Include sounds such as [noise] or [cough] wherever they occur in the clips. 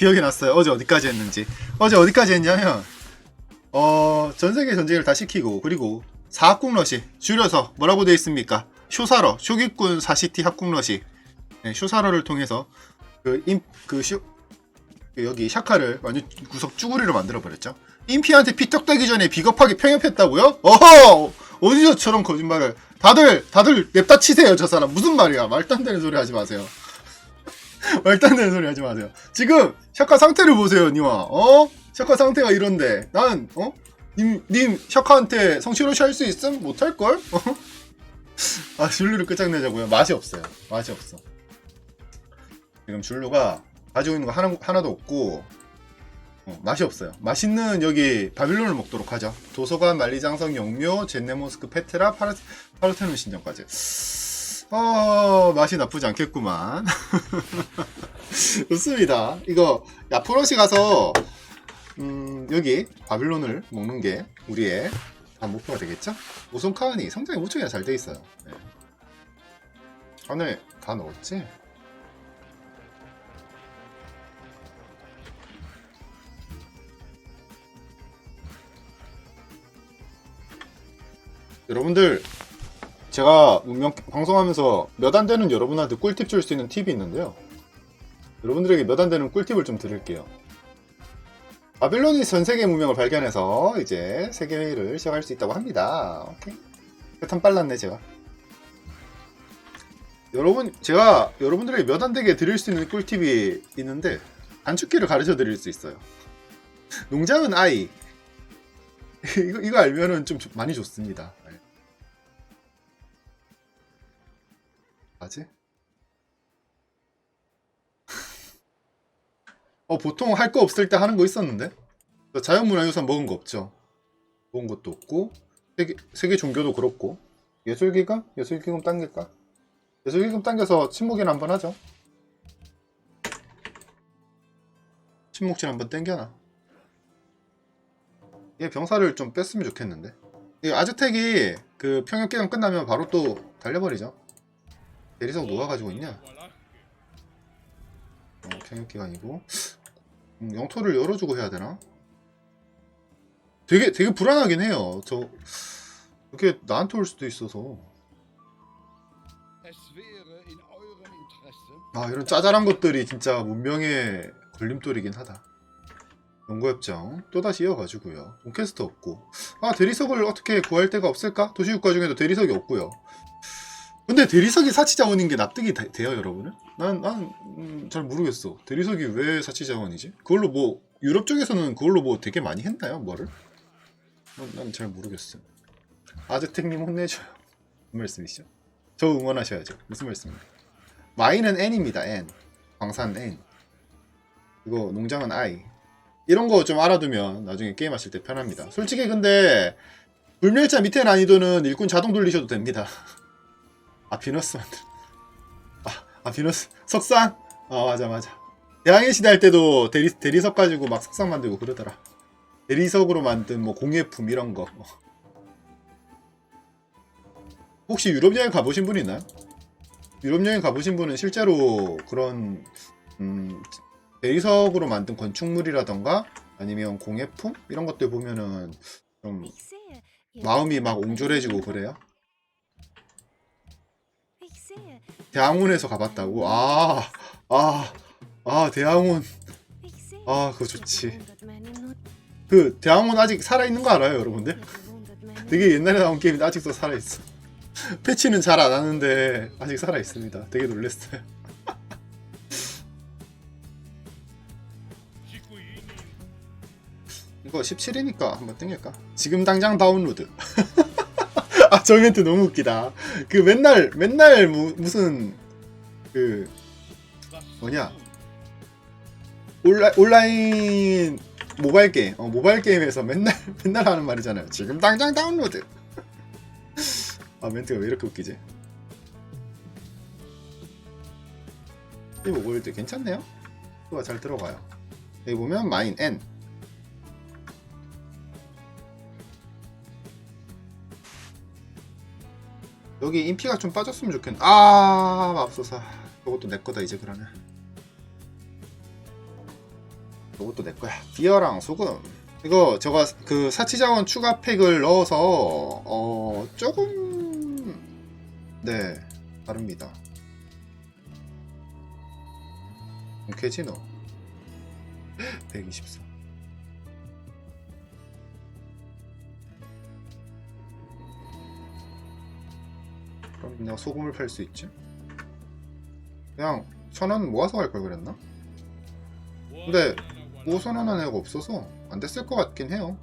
기억이 났어요. 어제 어디까지 했는지. 어제 어디까지 했냐면 어, 전 세계 전쟁을 다 시키고 그리고 사학국러시 줄여서 뭐라고 되어 있습니까? 쇼사러 쇼기꾼 사시티 학국러시 네, 쇼사러를 통해서 그임그 그 여기 샤카를 완전 구석 쭈구리로 만들어 버렸죠. 임피한테 피떡대기 전에 비겁하게 평협했다고요? 어허! 어디서 저런 거짓말을 다들 다들 냅다 치세요 저 사람 무슨 말이야 말도 안 되는 소리 하지 마세요 말도 안 되는 소리 하지 마세요 지금 샤카 상태를 보세요 니와 어? 샤카 상태가 이런데 난 어? 님, 님 샤카한테 성실호시 할 수 있음? 못할 걸? 어? [laughs] 아 줄루를 끝장내자고요 맛이 없어요 맛이 없어 지금 줄루가 가지고 있는 거 하나, 하나도 없고 어, 맛이 없어요. 맛있는 여기 바빌론을 먹도록 하죠. 도서관, 만리장성, 영묘, 젠네모스크, 페트라, 파르, 파르테논 신전까지. 어, 맛이 나쁘지 않겠구만. [laughs] 좋습니다. 이거, 야포러시 가서, 음, 여기 바빌론을 먹는 게 우리의 다음 목표가 되겠죠? 우선 카은이 성장이 무척이나 잘 돼 있어요. 네. 안에 다 넣었지? 여러분들 제가 분명 방송하면서 몇 안 되는 여러분한테 꿀팁 줄 수 있는 팁이 있는데요. 여러분들에게 몇 안 되는 꿀팁을 좀 드릴게요. 바빌론이 전 세계 문명을 발견해서 이제 세계 회의를 시작할 수 있다고 합니다. 오케이. 패턴 빨랐네 제가. 여러분 제가 여러분들에게 몇 안 되게 드릴 수 있는 꿀팁이 있는데 단축키를 가르쳐 드릴 수 있어요. 농장은 아이. [laughs] 이거 이거 알면은 좀 좋- 많이 좋습니다. 네. 맞지? 어 보통 할 거 없을 때 하는 거 있었는데 자연문화유산 먹은 거 없죠. 먹은 것도 없고 세계 세계 종교도 그렇고 예술기금 예술기금 당길까? 예술기금 당겨서 침묵이나 한번 하죠. 침묵질 한번 땡겨놔. 얘 병사를 좀 뺐으면 좋겠는데. 이 아즈텍이 그 평역 기간 끝나면 바로 또 달려버리죠. 대리석 누가 가지고 있냐? 어, 평역 기간이고 음, 영토를 열어주고 해야 되나? 되게 되게 불안하긴 해요. 저 그게 나한테 올 수도 있어서 아 이런 짜잘한 것들이 진짜 문명의 걸림돌이긴 하다. 연구협정 또다시 이어가지고요. 돈캐스트 없고 아 대리석을 어떻게 구할 데가 없을까? 도시국가 중에도 대리석이 없고요. 근데 대리석이 사치자원인 게 납득이 돼, 요 여러분은? 난난잘 모르겠어. 대리석이 왜 사치자원이지? 그걸로 뭐 유럽 쪽에서는 그걸로 뭐 되게 많이 했나요? 뭐를? 난 잘 모르겠어. 아즈텍님 혼내줘요. 무슨 말씀이시죠? 저 응원하셔야죠. 무슨 말씀입니까? Y는 N입니다. N. 광산 N. 이거 농장은 I. 이런 거 좀 알아두면 나중에 게임하실 때 편합니다. 솔직히 근데 불멸자 밑에 난이도는 일꾼 자동 돌리셔도 됩니다. [laughs] 아 비너스 만들. 아, 아 비너스 석상. 아 맞아 맞아. 대항해 시대 할 때도 대리 대리석 가지고 막 석상 만들고 그러더라. 대리석으로 만든 뭐 공예품 이런 거. 혹시 유럽 여행 가보신 분 있나요? 유럽 여행 가보신 분은 실제로 그런 음, 대리석으로 만든 건축물이라던가 아니면 공예품 이런 것들 보면은 좀 마음이 막 옹졸해지고 그래요. 대항원에서 가봤다고. 아, 아, 아 sehe. 아, 그거 좋지. 그 대항원 아직 살아 있는 거 알아요, 여러분들? 되게 옛날에 나온 게임인데 아직도 살아 있어. [laughs] 패치는 잘 안 하는데 아직 살아 있습니다. 되게 놀랐어요. [laughs] 이거 17이니까 한번 땡길까? 지금 당장 다운로드. [laughs] 아, 저 멘트 너무 웃기다. 그 맨날 맨날 무, 무슨 그 뭐냐 온라, 온라인 모바일 게임, 어, 모바일 게임에서 맨날 [laughs] 맨날 하는 말이잖아요. 지금 당장 다운로드. 아 멘트가 왜 이렇게 웃기지? 이거 월드 괜찮네요. 수가 잘 들어가요. 여기 보면 마인 N. 여기 인피가 좀 빠졌으면 좋겠는데 아 맙소사 이것도 내 거다 이제 그러면 이것도 내 거야. 비어랑 소금. 이거 제가 그 사치 자원 추가 팩을 넣어서 어 조금 네 다릅니다. 캐지노 124. [gasps] 그럼 그냥 소금을 팔 수 있지? 그냥 천 원 모아서 갈 걸 그랬나? 근데 5선 하나 애가 없어서 안 됐을 것 같긴 해요.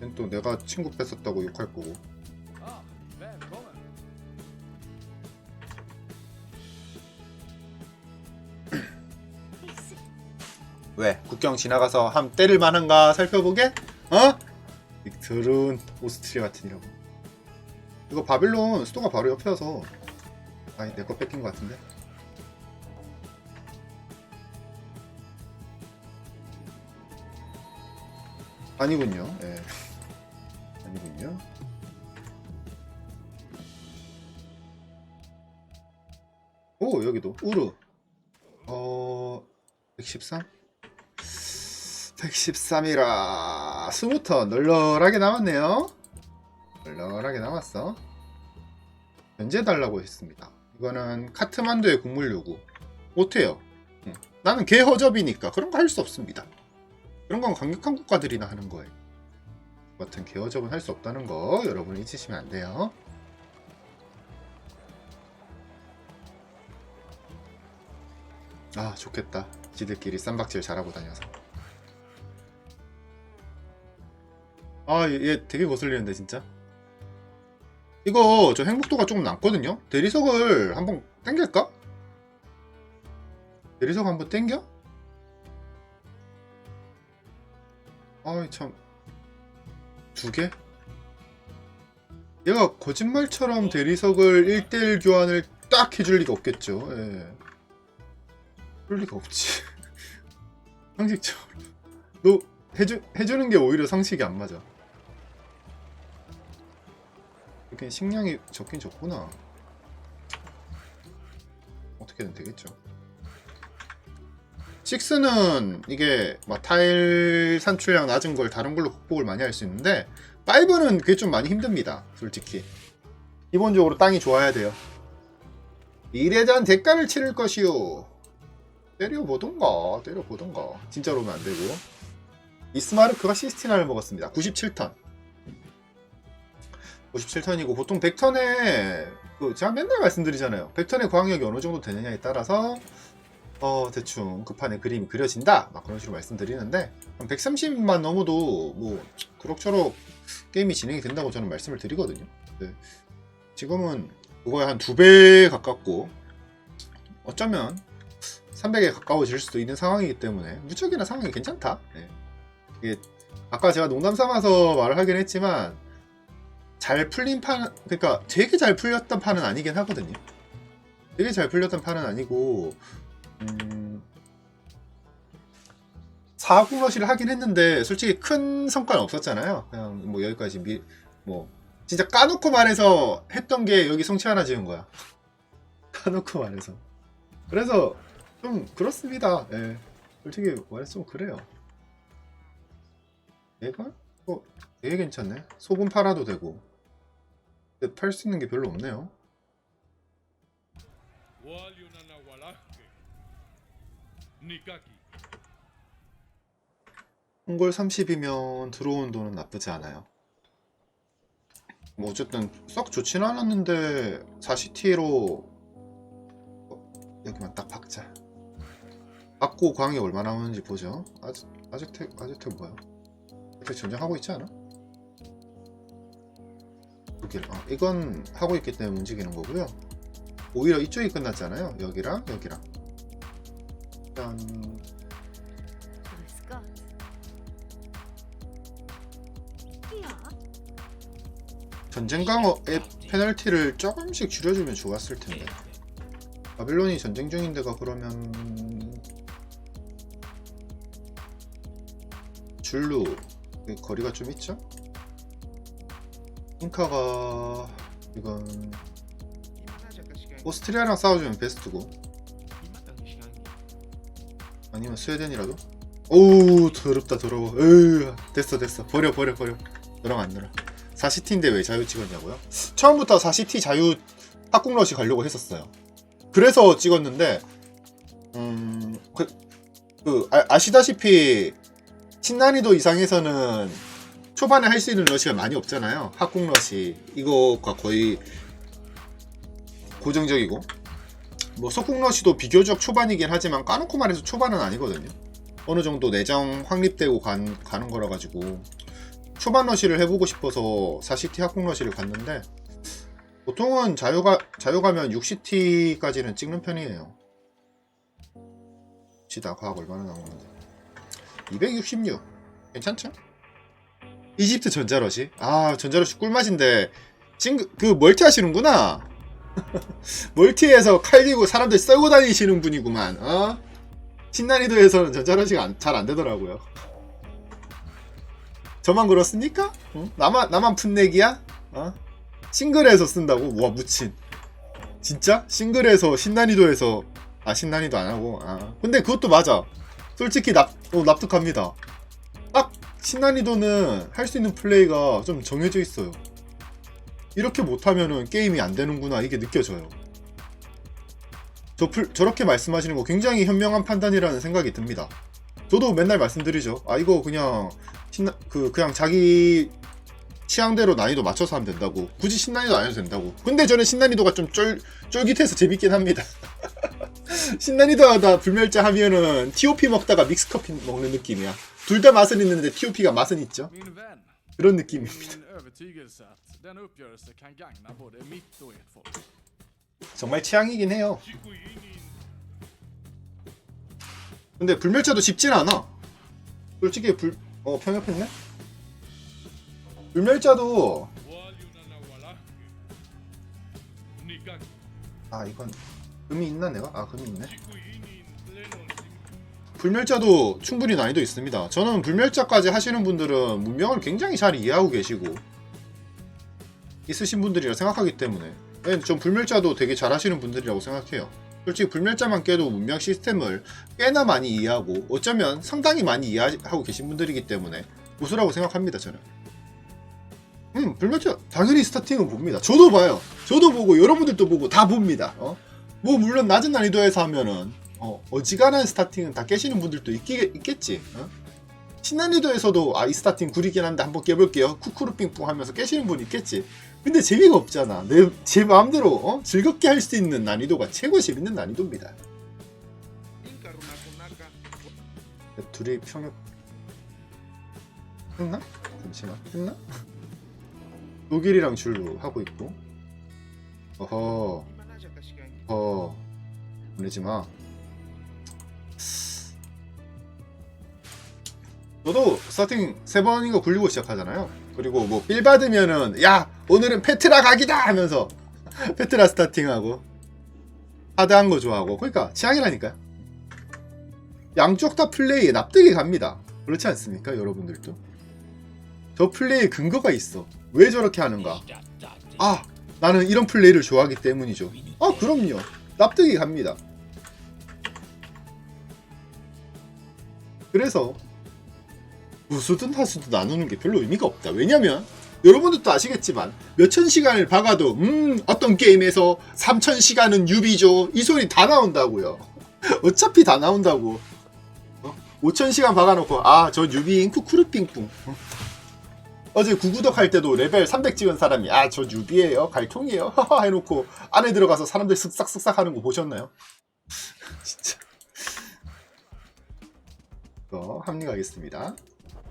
걘또 내가 친구 뺏었다고 욕할 거고. [clears throat] 왜? 국경 지나가서 함 때릴 만한가 살펴보게? 어? 이 더러운 오스트리아 같으니라고. 이거 바빌론 수도가 바로 옆이어서 아니 내 거 뺏긴 것 같은데. 아니군요. 예. 아니군요. 오 여기도 우르. 어 113? 113이라 20턴 널널하게 남았네요 널널하게 남았어 현재 달라고 했습니다 이거는 카트만두의 국물 요구 못해요 응. 나는 개 허접이니까 그런 거 할 수 없습니다 그런 건 강력한 국가들이나 하는 거예요 같은 개 허접은 할 수 없다는 거 여러분 잊으시면 안 돼요 아 좋겠다 지들끼리 쌈박질 잘하고 다녀서 아, 얘, 얘 되게 거슬리는데, 진짜. 이거, 저 행복도가 조금 남거든요? 대리석을 한번 땡길까? 대리석 한번 땡겨? 아이, 참. 두 개? 얘가 거짓말처럼 대리석을 1대1 교환을 딱 해줄 리가 없겠죠. 예. 그럴 리가 없지. [laughs] 상식적으로. 너, 해주, 해주는 게 오히려 상식이 안 맞아. 이렇게 식량이 적긴 적구나. 어떻게든 되겠죠. 6는 이게 막 타일 산출량 낮은 걸 다른 걸로 극복을 많이 할 수 있는데 5는 그게 좀 많이 힘듭니다. 솔직히. 기본적으로 땅이 좋아야 돼요. 일에 대한 대가를 치를 것이요. 때려보던가, 때려보던가. 진짜로 오면 안 되고. 이스마르크가 시스티나를 먹었습니다. 97턴. 57턴이고 보통 100턴에 그 제가 맨날 말씀드리잖아요. 100턴의 광역이 어느 정도 되느냐에 따라서 어 대충 그 판에 그림이 그려진다 막 그런 식으로 말씀드리는데 130만 넘어도 뭐 그럭저럭 게임이 진행이 된다고 저는 말씀을 드리거든요. 네. 지금은 그거에 한 두 배 가깝고 어쩌면 300에 가까워질 수도 있는 상황이기 때문에 무척이나 상황이 괜찮다. 네. 이게 아까 제가 농담 삼아서 말을 하긴 했지만 잘 풀린 판, 그러니까 되게 잘 풀렸던 판은 아니긴 하거든요. 되게 잘 풀렸던 판은 아니고, 음, 4구머시를 하긴 했는데, 솔직히 큰 성과는 없었잖아요. 그냥 뭐 여기까지 미, 뭐, 진짜 까놓고 말해서 했던 게 여기 성취 하나 지은 거야. [laughs] 까놓고 말해서. 그래서 좀 그렇습니다. 예. 솔직히 말해서 좀 그래요. 얘가? 어, 되게 괜찮네. 소금 팔아도 되고. 근데 팔수 있는 게 별로 없네요. 홍골 30이면 들어온 돈은 나쁘지 않아요. 뭐 어쨌든 썩 좋지는 않았는데 4CT로 어, 여기만 딱 박자. 받고 광이 얼마 나 오는지 보죠. 아즈 아즈텍 아즈텍 뭐야? 아직 전쟁하고 있지 않아? 여기를 아 이건 하고 있기 때문에 움직이는 거고요. 오히려 이쪽이 끝났잖아요. 여기랑 여기랑. Ja, 전쟁 강화의 페널티를 조금씩 줄여주면 좋았을 텐데. 바빌론이 전쟁 중인 데가 그러면 줄루 그 거리가 좀 있죠? 잉카가 이건 오스트리아랑 싸워주면 베스트고. 아니면 스웨덴이라도? 오우 더럽다 더러워. 으 됐어 됐어. 버려 버려 버려. 너랑 안 놀아. 4시티인데 왜 자유 찍었냐고요? 처음부터 4시티 자유 학국러시 가려고 했었어요. 그래서 찍었는데 음... 그, 그 아, 아시다시피 신난이도 이상에서는 초반에 할 수 있는 러시가 많이 없잖아요 학국러시 이거가 거의 고정적이고 뭐 석궁 러시도 비교적 초반이긴 하지만 까놓고 말해서 초반은 아니거든요. 어느 정도 내정 확립되고 간, 가는 거라 가지고 초반 러시를 해보고 싶어서 4시티 학궁러시를 갔는데 보통은 자유가 자유 가면 6시티까지는 찍는 편이에요. 지다 과학 얼마나 나오는데 266 괜찮죠? 이집트 전자러시 아 전자러시 꿀맛인데 찡, 그 멀티 하시는구나 [laughs] 멀티에서 칼 들고 사람들 썰고 다니시는 분이구만. 어? 신난이도에서는 전자러시가 잘 안 되더라고요. 저만 그렇습니까? 어? 나만 나만 풋내기야? 어? 싱글에서 쓴다고? 와 무친. 진짜? 싱글에서 신난이도에서 아 신난이도 안 하고. 아. 근데 그것도 맞아. 솔직히 납 어, 납득합니다. 딱 신난이도는 할 수 있는 플레이가 좀 정해져 있어요. 이렇게 못하면은 게임이 안 되는구나 이게 느껴져요. 저 풀- 저렇게 말씀하시는 거 굉장히 현명한 판단이라는 생각이 듭니다. 저도 맨날 말씀드리죠. 아 이거 그냥 신나, 그 그냥 자기 취향대로 난이도 맞춰서 하면 된다고. 굳이 신난이도 안 해도 된다고. 근데 저는 신난이도가 좀 쫄, 쫄깃해서 재밌긴 합니다. [laughs] 신난이도 하다 불멸자 하면은 TOP 먹다가 믹스커피 먹는 느낌이야. 둘 다 맛은 있는데 TOP가 맛은 있죠. 그런 느낌입니다. 정말 취향이긴 해요. 근데 불멸자도 쉽진 않아. 솔직히 불, 어, 평협했네? 불멸자도. 아, 이건, 금이 있나, 내가? 아, 금이 있네. 불멸자도 충분히 난이도 있습니다. 저는 불멸자까지 하시는 분들은 문명을 굉장히 잘 이해하고 계시고, 있으신 분들이라 생각하기 때문에, 네, 전 불멸자도 되게 잘 하시는 분들이라고 생각해요. 솔직히 불멸자만 깨도 문명 시스템을 꽤나 많이 이해하고, 어쩌면 상당히 많이 이해하고 계신 분들이기 때문에, 우수라고 생각합니다, 저는. 음, 불멸자 당연히 스타팅은 봅니다. 저도 봐요. 저도 보고 여러분들도 보고 다 봅니다. 어? 뭐 물론 낮은 난이도에서 하면은 어, 어지간한 스타팅은 다 깨시는 분들도 있기, 있겠지. 어? 신난이도에서도 아 이 스타팅 구리긴 한데 한번 깨볼게요. 쿠쿠르삥뿡 하면서 깨시는 분 있겠지. 근데 재미가 없잖아. 내 제 마음대로 어? 즐겁게 할 수 있는 난이도가 최고 재밌는 난이도입니다. 둘이 평역 했나? 잠시만 했나? 독일이랑 줄로 하고 있고 어허. 어 보내지 마 너도 스타팅 세 번인가 굴리고 시작하잖아요. 그리고 뭐 빌 받으면은 야 오늘은 페트라 각이다 하면서 [laughs] 페트라 스타팅하고 하드한 거 좋아하고. 그러니까 취향이라니까요 양쪽 다 플레이에 납득이 갑니다. 그렇지 않습니까 여러분들도? 저 플레이에 근거가 있어. 왜 저렇게 하는가? 아 나는 이런 플레이를 좋아하기 때문이죠. 아 그럼요. 납득이 갑니다. 그래서 무수든 하수든 나누는 게 별로 의미가 없다. 왜냐면 여러분들도 아시겠지만 몇천 시간을 박아도 음 어떤 게임에서 3천 시간은 유비죠. 이 소리 다 나온다고요. [laughs] 어차피 다 나온다고. 어? 5천 시간 박아놓고 아 저 유비인 쿠쿠르삥뿡 어제 구구덕 할 때도 레벨 300 찍은 사람이 아 저 유비예요. 갈통이에요. 하하 해놓고 안에 들어가서 사람들 쓱싹쓱싹 하는 거 보셨나요? [laughs] 진짜. 이거 합리가겠습니다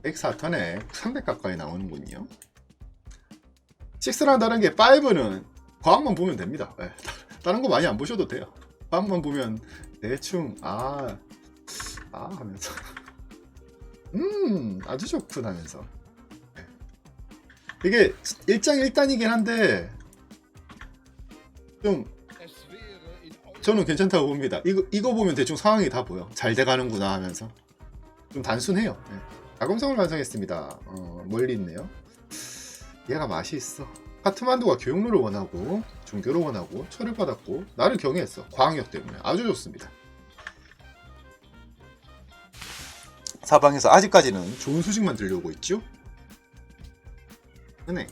104턴에 300 가까이 나오는군요 6랑 다른 게 5는 과학만 보면 됩니다 예, [laughs] 다른 거 많이 안 보셔도 돼요 과학만 보면 대충 아, 아 하면서 [laughs] 음 아주 좋군 하면서 이게 일장일단이긴 한데 좀 저는 괜찮다고 봅니다. 이거 이거 보면 대충 상황이 다 보여. 잘 돼가는구나 하면서 좀 단순해요. 네. 가검성을 완성했습니다. 어, 멀리 있네요. 얘가 맛이 있어. 카트만두가 교육로를 원하고 종교를 원하고 철을 받았고 나를 경애했어. 과학력 때문에 아주 좋습니다. 사방에서 아직까지는 좋은 소식만 들려오고 있죠? 은행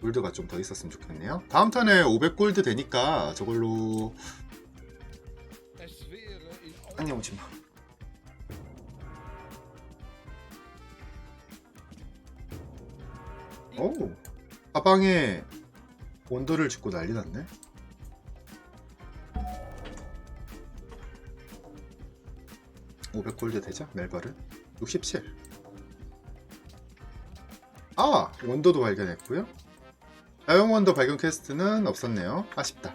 골드가 좀 더 있었으면 좋겠네요. 다음 턴에 500골드 되니까 저걸로 Es wäre in Ordnung. 아니 오지 마. 오, 사방에 원더를 짓고 난리 났네. (500골드) 되죠 멜버른. (67) 아 원더도 발견했고요. 자영 원더 발견 퀘스트는 없었네요. 아쉽다.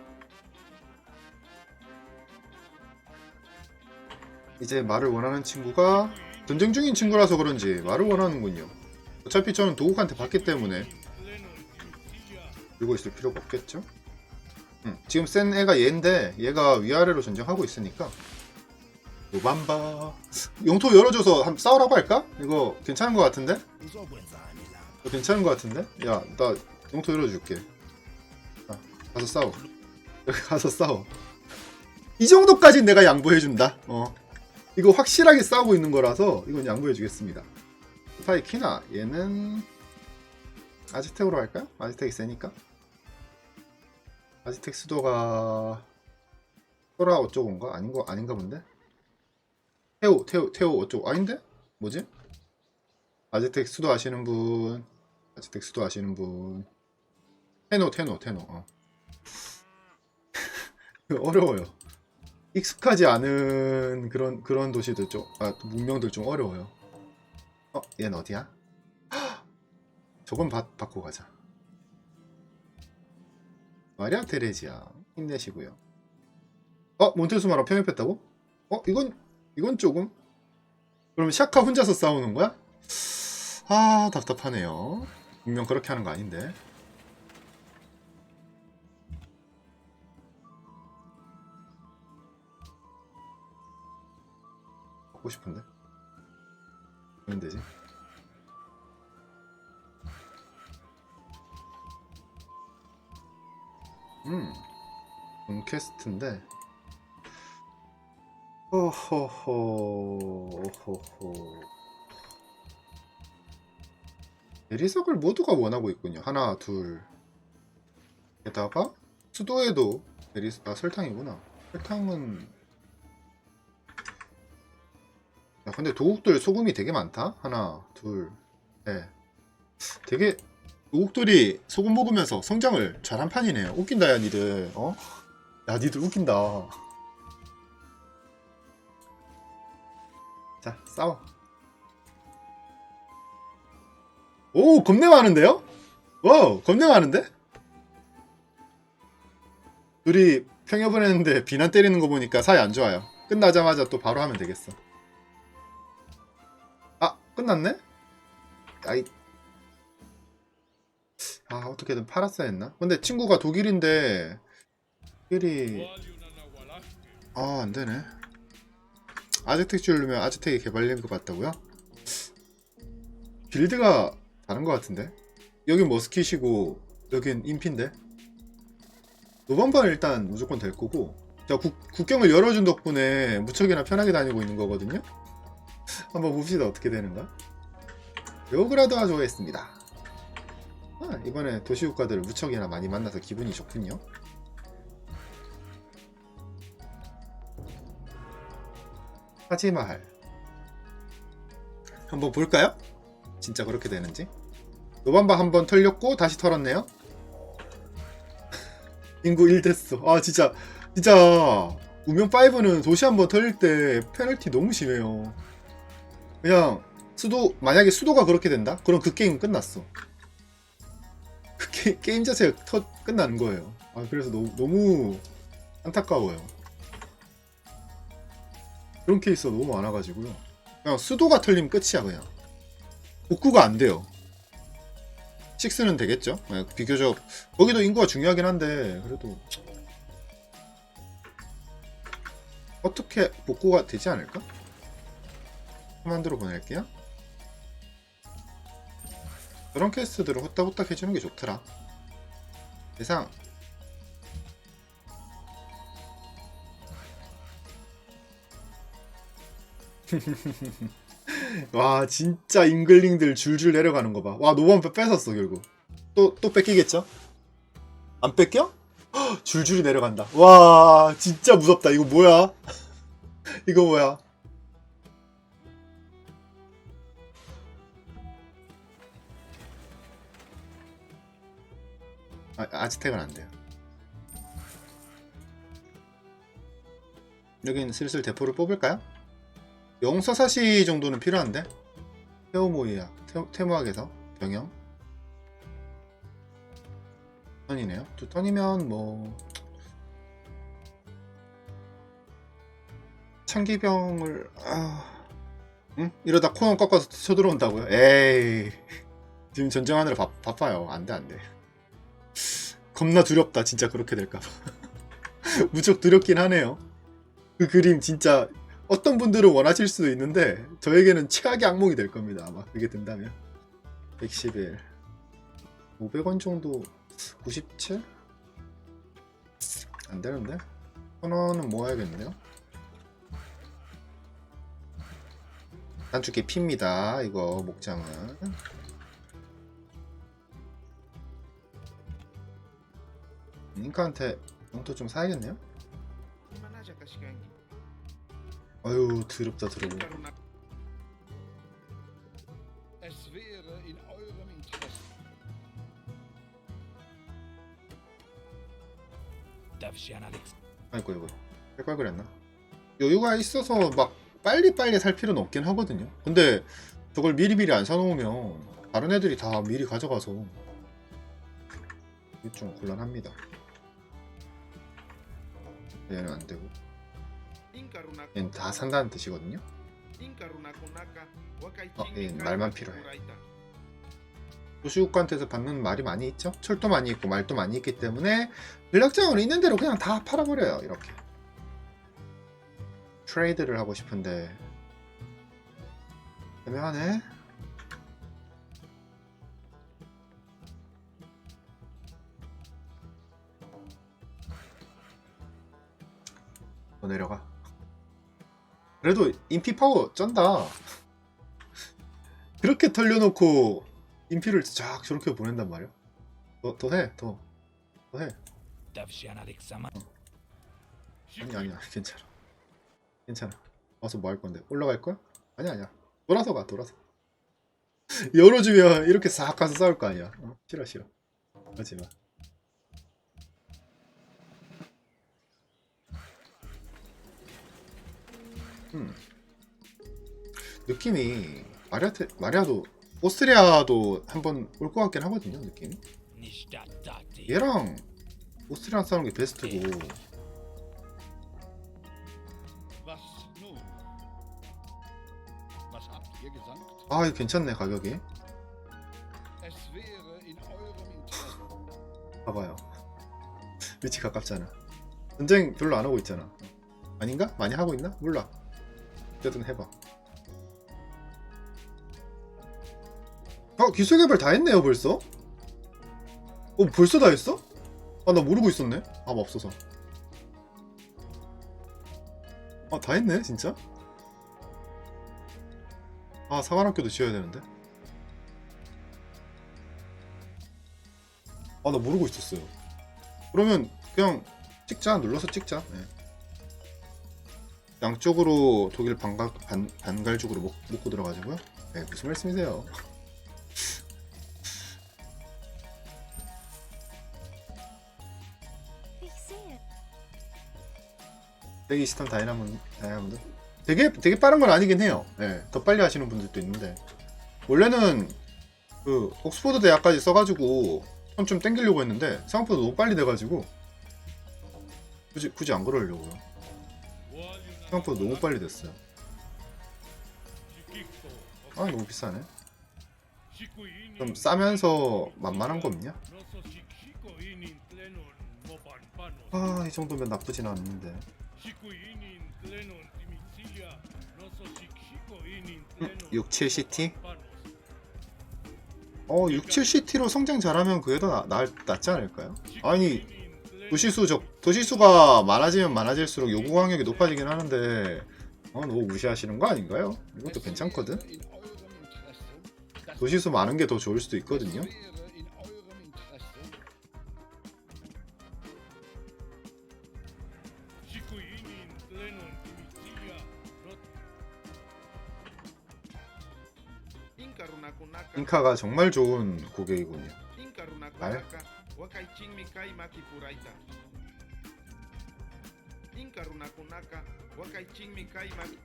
이제 말을 원하는 친구가 전쟁 중인 친구라서 그런지 말을 원하는군요. 어차피 저는 도국한테 받기 때문에 들고 있을 필요가 없겠죠? 음, 지금 센 애가 얘인데 얘가 위아래로 전쟁하고 있으니까 노반바 영토 열어줘서 한번 싸우라고 할까? 이거 괜찮은 것 같은데? 이거 괜찮은 것 같은데? 야 나 영토 열어줄게 아, 가서 싸워 여기 [laughs] 가서 싸워 이 정도까진 내가 양보해준다 어 이거 확실하게 싸우고 있는 거라서 이건 양보해주겠습니다. 스파이 키나 얘는 아지텍으로 할까요? 아지텍이 세니까 아지텍 수도가 소라 어쩌고인가 아닌 거 아닌가 본데 태오 태오 태오 어쩌고 아닌데 뭐지? 아지텍 수도 아시는 분 아지텍 수도 아시는 분 테노 테노 테노 어. [laughs] 어려워요. 익숙하지 않은 그런 그런 도시들 좀, 아 문명들 좀 어려워요. 어, 얘는 어디야? 헉! 저건 받, 받고 가자. 마리아 테레지아 힘내시고요. 어, 몬테수마랑 평행했다고? 어, 이건 이건 조금. 그럼 샤카 혼자서 싸우는 거야? 아, 답답하네요. 분명 그렇게 하는 거 아닌데. 하고 싶은데 면 되지. 음 퀘스트인데. 호호호 호호 대리석을 모두가 원하고 있군요. 하나 둘. 게다가 수도에도 대리 아 설탕이구나. 설탕은 근데 도국들 소금이 되게 많다. 하나, 둘, 넷. 되게 도국들이 소금 먹으면서 성장을 잘한 판이네요. 웃긴다, 야, 니들. 어? 야, 니들 웃긴다. 자, 싸워. 오, 겁내 많은데요? 와우, 겁내 많은데? 둘이 평협을 했는데 비난 때리는 거 보니까 사이 안 좋아요. 끝나자마자 또 바로 하면 되겠어. 끝났네? 아이 아 어떻게든 팔았어야 했나? 근데 친구가 독일인데 독일이. 아 안되네 아즈텍 줄르면 아즈텍이 개발된 것 같다고요? 빌드가 다른 것 같은데 여긴 머스킷이고 여긴 인피인데 노반바는 일단 무조건 될 거고 자 국, 국경을 열어준 덕분에 무척이나 편하게 다니고 있는 거거든요 한번 봅시다. 어떻게 되는가? 요그라드가 좋아했습니다. 아, 이번에 도시국가들을 무척이나 많이 만나서 기분이 좋군요. 하지마할 한번 볼까요? 진짜 그렇게 되는지? 노반바 한번 털렸고 다시 털었네요? [laughs] 인구 1 됐어. 아 진짜 진짜. 우명 5는 도시 한번 털릴 때 페널티 너무 심해요 그냥 수도 만약에 수도가 그렇게 된다? 그럼 그 게임 끝났어. 그 게, 게임 자체가 터, 끝나는 거예요. 아 그래서 너무, 너무 안타까워요. 그런 케이스가 너무 많아가지고요. 그냥 수도가 털리면 끝이야 그냥. 복구가 안 돼요. 6는 되겠죠? 네, 비교적 거기도 인구가 중요하긴 한데 그래도 어떻게 복구가 되지 않을까? 코만드로 보낼게요. 그런 퀘스트들은 후딱후딱 해주는 게 좋더라. 대상 [laughs] 와 진짜 잉글링들 줄줄 내려가는 거 봐. 와 노번 뺏었어 결국. 또 또 뺏기겠죠? 안 뺏겨? 헉, [gasps] 줄줄이 내려간다. 와 진짜 무섭다. 이거 뭐야? [laughs] 이거 뭐야? 아, 아즈텍은 안 돼요. 여긴 슬슬 대포를 뽑을까요? 영서사시 정도는 필요한데? 테오모이야. 테, 테무학에서 병영. 턴이네요. 두 턴이면 뭐 창기병을 아... 응? 이러다 코너 꺾어서 쳐들어온다고요? 에이 [laughs] 지금 전쟁하느라 바, 바빠요. 안돼 안돼. 겁나 두렵다. 진짜 그렇게 될까봐. [laughs] 무척 두렵긴 하네요. 그 그림 진짜 어떤 분들은 원하실 수도 있는데 저에게는 최악의 악몽이 될 겁니다. 아마 그게 된다면 111 500원 정도 97? 안 되는데? 천 원은 모아야겠네요. 단축키 피입니다. 이거 목장은 링크한테 용토 좀 사야겠네요. 아유 더럽다 더러워. Karena es wäre in eurem Interesse. 아이고 이거 헷갈 그랬나? 여유가 있어서 막 빨리빨리 살 필요는 없긴 하거든요. 근데 저걸 미리미리 안 사놓으면 다른 애들이 다 미리 가져가서 이게 좀 곤란합니다. 얘는 안 되고 얘는 다 산다는 뜻이거든요. 어, 얘는 kai 말만 필요해. 도시국한테서 받는 말이 많이 있죠. 철도 많이 있고 말도 많이 있기 때문에 전략장은 있는 대로 그냥 다 팔아버려요. 이렇게 트레이드를 하고 싶은데 애매하네. 더 내려가. 그래도 인피 파워 쩐다. 그렇게 털려놓고 인피를 쫙 저렇게 보낸단 말이야. 더, 더 해, 더. 더 해. 아니, 아니야. [laughs] 괜찮아. 괜찮아. 와서 뭐 할 건데? 올라갈 거야? 아니야, 아니야. 돌아서 가, 돌아서. [laughs] 열어주면 이렇게 싹 가서 싸울 거 아니야. 어? 싫어, 싫어. 하지 마. 음. 느낌이 마리아테 마리아도 오스트리아도 한번 올 것 같긴 하거든요 느낌. 얘랑 오스트리아 싸우는 게 베스트고? 아 이거 괜찮네 가격이. 봐봐요. 위치 가깝잖아. 전쟁 별로 안 하고 있잖아. 아닌가? 많이 하고 있나? 몰라. 어쨌든 해봐. 아 기술 개발 다 했네요 벌써? 어 벌써 다 했어? 아 나 모르고 있었네. 아 없어서. 아 다 했네 진짜? 아 사관학교도 지어야 되는데. 아 나 모르고 있었어요. 그러면 그냥 찍자 눌러서 찍자. 네. 양쪽으로 독일 반갈, 반, 반갈죽으로 먹, 먹고 들어가자고요? 네, 무슨 말씀이세요? 빼기 시스템 다이나몬드, 다이아몬드? 되게, 되게 빠른 건 아니긴 해요. 네, 더 빨리 하시는 분들도 있는데. 원래는 그 옥스포드 대학까지 써가지고 좀, 좀 땡기려고 했는데 생각보다 너무 빨리 돼가지고 굳이, 굳이 안 그러려고요. 생각보다 너무 빨리 됐어요. 아, 너무 비싸네. 좀 싸면서 만만한 거 없냐? 아, 이 정도면 나쁘진 않는데. 6, 7CT? 어, 6, 7CT로 성장 잘하면 그게 더 나, 나, 낫지 않을까요? 아니, 도시수 적 도시수가 많아지면 많아질수록 요구 강력이 높아지긴 하는데 어, 너무 무시하시는 거 아닌가요? 이것도 괜찮거든. 도시수 많은 게 더 좋을 수도 있거든요. 잉카가 정말 좋은 고객이군요. Inkarunakunaka, Wakaichin Mikai Maki Puraita. Inkarunakunaka, Wakaichin Mikai Maki.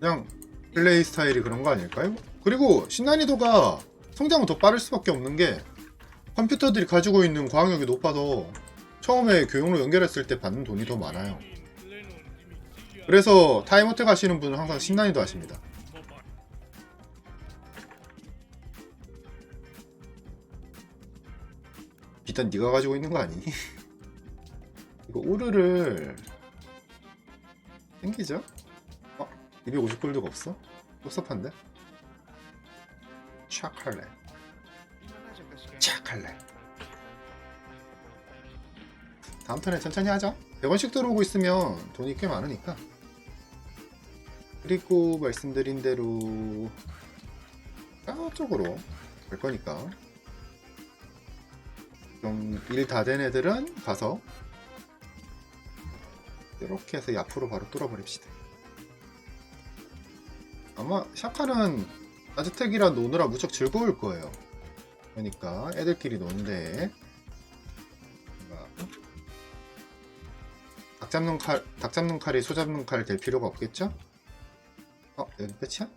그냥 플레이 스타일이 그런 거 아닐까요? 그리고 신난이도가 성장은 더 빠를 수밖에 없는 게 컴퓨터들이 가지고 있는 과학력이 높아서 처음에 교육로 연결했을 때 받는 돈이 더 많아요. 그래서 타임어택 하시는 분은 항상 신난이도 하십니다. 비단 네가 가지고 있는 거 아니니? [laughs] 이거 우르를 땡기죠? 어? 250골드가 없어? 섭섭한데? 착할래 착할래 다음 턴에 천천히 하자 100원씩 들어오고 있으면 돈이 꽤 많으니까 그리고 말씀드린 대로 저쪽으로 갈 거니까 좀일다 된 애들은 가서 이렇게 해서 앞으로 바로 뚫어버립시다. 아마 샤카는 아즈텍이라 노느라 무척 즐거울 거예요. 그러니까 애들끼리 노는데 닭 잡는 칼, 닭 잡는 칼이 소 잡는 칼 될 필요가 없겠죠? 어, 여기 끝이야?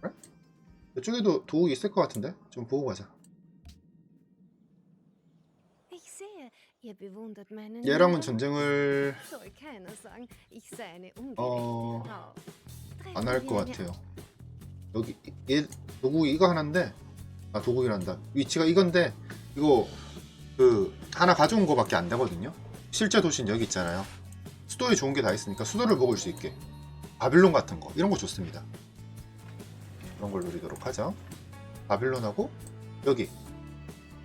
그래? 이쪽에도 도구 있을 것 같은데? 좀 보고 가자. 얘랑은. 전쟁을 어... 안 할 것 같아요. 여기 얘 도구 이거 하나인데 아 도구이란다. 위치가 이건데 이거 그 하나 가져온 거밖에 안 되거든요. 실제 도시는 여기 있잖아요. 수도에 좋은 게 다 있으니까 수도를 먹을 수 있게 바빌론 같은 거 이런 거 좋습니다. 그런 걸 노리도록 하죠. 바빌론하고 여기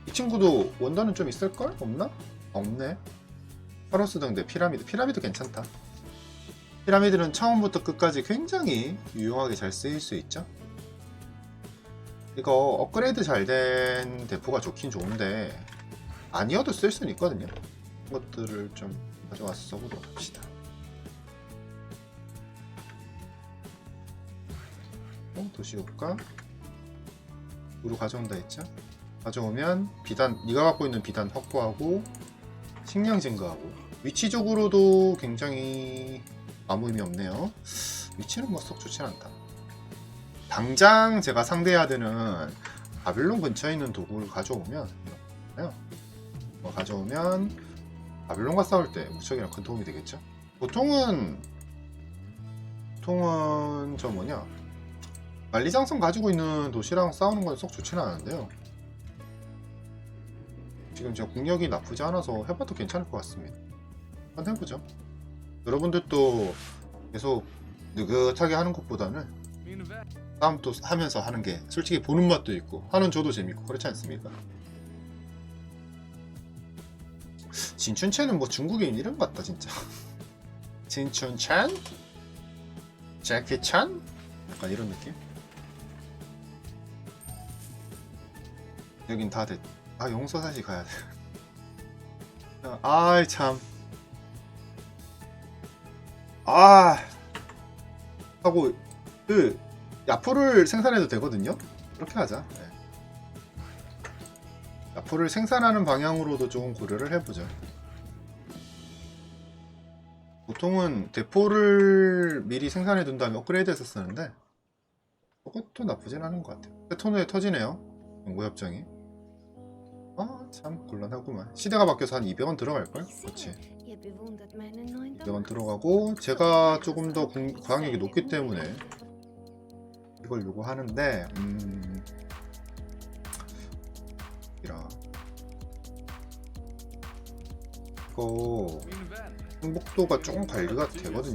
이 친구도 원단은 좀 있을걸? 없나? 없네. 파로스 등대 피라미드 피라미드 괜찮다. 피라미드는 처음부터 끝까지 굉장히 유용하게 잘 쓰일 수 있죠. 이거 업그레이드 잘 된 대포가 좋긴 좋은데 아니어도 쓸 수는 있거든요. 것들을 좀 가져와서 써보도록 합시다. 어, 도시 효과 우루 가져온다 했죠? 가져오면 비단 네가 갖고 있는 비단 확보하고 식량 증가하고 위치적으로도 굉장히 아무 의미 없네요. 위치는 뭐 썩 좋진 않다. 당장 제가 상대해야 되는 바빌론 근처에 있는 도구를 가져오면 뭐 가져오면 바빌론과 싸울 때 무척이나 큰 도움이 되겠죠. 보통은 보통은 저 뭐냐 만리장성 가지고 있는 도시랑 싸우는 건 썩 좋지는 않은데요. 지금 제가 국력이 나쁘지 않아서 해봐도 괜찮을 것 같습니다. 한번 해보죠. 여러분들도 계속 느긋하게 하는 것보다는 싸움 또 하면서 하는 게 솔직히 보는 맛도 있고 하는 저도 재밌고 그렇지 않습니까? 진춘채는 뭐 중국인 이름 같다 진짜 [laughs] 진춘찬? 재키찬? 약간 이런 느낌? 여긴 다 됐... 아 용서사시 가야 돼 [laughs] 아이 참 아 하고 그 야포를 생산해도 되거든요. 그렇게 하자. 네. 야포를 생산하는 방향으로도 조금 고려를 해보죠. 보통은 대포를 미리 생산해 둔 다음에 업그레이드해서 쓰는데 그것도 나쁘진 않은 것 같아요. 패턴에 터지네요. 연구협정이. 아참 곤란하구만. 시대가 바뀌어서 한 200원 들어갈걸? 그렇지. sehe, ihr bewundert meinen neuen 200원 들어가고 제가 조금 더 공- 과학력이 높기 때문에 이걸 요구하는데 음 이라 이거 vän. 행복도가 조금 관리가 되거든요